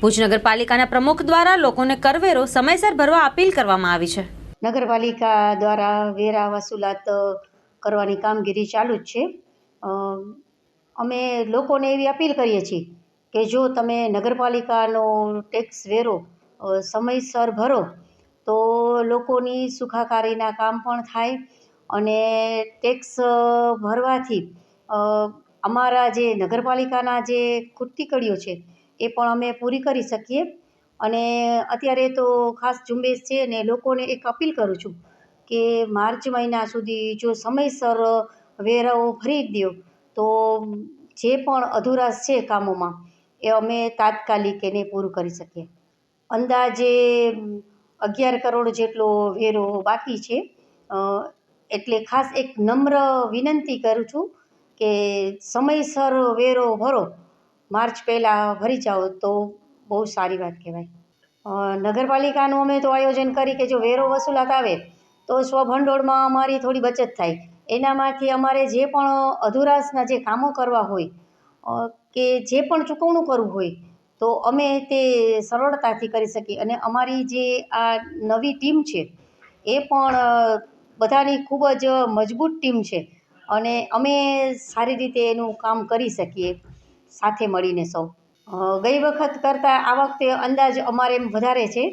ભુજ નગરપાલિકાના પ્રમુખ દ્વારા લોકોને કરવેરો સમયસર ભરવા અપીલ કરવામાં આવી છે. નગરપાલિકા દ્વારા વેરા વસૂલાત કરવાની કામગીરી ચાલુ જ છે. અમે લોકોને એવી અપીલ કરીએ છીએ કે જો તમે નગરપાલિકાનો ટેક્સ વેરો સમયસર ભરો, તો લોકોની સુખાકારીના કામ પણ થાય અને ટેક્સ ભરવાથી અમારા જે નગરપાલિકાના જે ખૂટતી કડીઓ છે એ પણ અમે પૂરી કરી શકીએ. અને અત્યારે તો ખાસ ઝુંબેશ છે ને લોકોને એક અપીલ કરું છું કે માર્ચ મહિના સુધી જો સમયસર વેરાઓ ભરી દો તો જે પણ અધુરાશ છે કામોમાં, એ અમે તાત્કાલિક એને પૂરું કરી શકીએ. અંદાજે અગિયાર કરોડ જેટલો વેરો બાકી છે. એટલે ખાસ એક નમ્ર વિનંતી કરું છું કે સમયસર વેરો ભરો. માર્ચ પહેલાં ભરી જાઓ તો બહુ સારી વાત કહેવાય. નગરપાલિકાનું અમે તો આયોજન કરી કે જો વેરો વસૂલાત આવે તો સ્વભંડોળમાં અમારી થોડી બચત થાય. એનામાંથી અમારે જે પણ અધુરાશના જે કામો કરવા હોય કે જે પણ ચૂકવણું કરવું હોય, તો અમે તે સરળતાથી કરી શકીએ. અને અમારી જે આ નવી ટીમ છે, એ પણ બધાની ખૂબ જ મજબૂત ટીમ છે. અને અમે સારી રીતે એનું કામ કરી શકીએ. સાથે મળીને સૌ. ગઈ વખત કરતાં આ વખતે અંદાજ અમારે એમ વધારે છે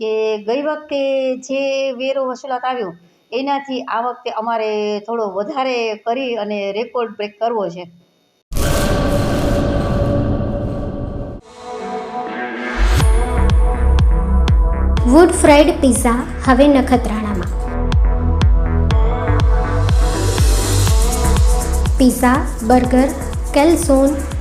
કે ગઈ વખતે જે વેરો વસૂલાત આવ્યો, એનાથી આ વખતે અમારે થોડો વધારે કરી અને રેકોર્ડ બ્રેક કરવો છે. વુડ ફ્રાઈડ પિઝા હવે નખત્રાણામાં. Pizza burger calzone